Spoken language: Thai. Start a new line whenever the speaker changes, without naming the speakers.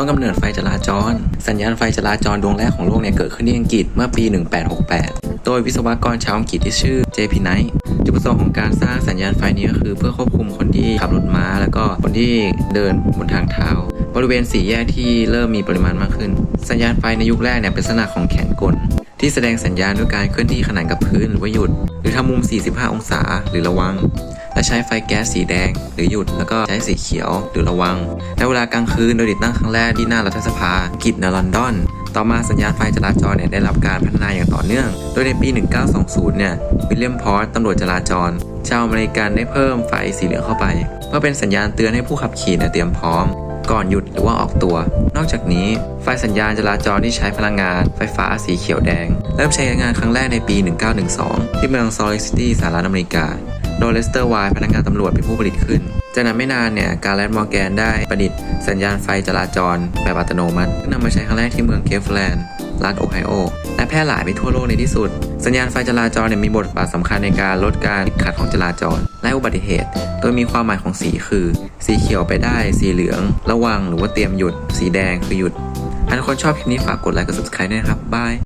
ต้นกำเนิดไฟจราจร สัญญาณไฟจราจรดวงแรกของโลกเนี่ยเกิดขึ้นที่อังกฤษเมื่อปี 1868 โดยวิศวกรชาวอังกฤษที่ชื่อ J.P. Knight จุดประสงค์ของการสร้างสัญญาณไฟนี้ก็คือเพื่อควบคุมคนที่ขับรถม้า แล้วก็คนที่เดินบนทางเท้า บริเวณสี่แยกที่เริ่มมีปริมาณมากขึ้น สัญญาณไฟในยุคแรกเนี่ยเป็นลักษณะของแขนกล ที่แสดงสัญญาณด้วยการเคลื่อนที่ขนานกับพื้นหรือว่าหยุด หรือทำมุม 45 องศาหรือระวัง และใช้ไฟแก๊สสีแดง หรือหยุดแล้วก็ใช้สีเขียวหรือระวัง ในเวลากลางคืนโดยติดตั้งครั้งแรกที่หน้ารัฐสภากิจในลอนดอนต่อมาสัญญาณไฟจราจรเนี่ยได้รับการพัฒนาอย่างต่อเนื่อง โดยในปี 1920 เนี่ย วิลเลียมพอร์ตตำรวจจราจร ชาวอเมริกันได้เพิ่มไฟสีเหลืองเข้าไป เพื่อเป็นสัญญาณเตือนให้ผู้ขับขี่เนี่ยเตรียมพร้อม ก่อนหยุดหรือว่าออกตัว นอกจากนี้ ไฟสัญญาณจราจรที่ใช้พลังงาน ไฟฟ้าสีเขียวแดง เริ่มใช้งานครั้งแรกในปี 1912 ที่เมืองซอลเลกซิตี้สหรัฐอเมริกา โดยเลสเตอร์ไวพนักงานตำรวจเป็นผู้ผลิตขึ้น จากนั้นไม่นานเนี่ยการแลนด์มอร์แกนได้ประดิษฐ์สัญญาณไฟจราจรแบบอัตโนมัติซึ่งนำมาใช้ครั้งแรกที่เมืองเคฟแลนด์รัฐโอไฮโอ และแพร่หลายไปทั่วโลกในที่สุด สัญญาณไฟจราจรเนี่ยมีบทบาทสำคัญในการลดการขัดของจราจร และอุบัติเหตุ โดยมีความหมายของสีคือ สีเขียวไปได้ สีเหลือง ระวังหรือว่าเตรียมหยุด สีแดงคือหยุดถ้าทุกคนชอบคลิปนี้ฝากกดไลค์กด subscribe ด้วยนะครับบาย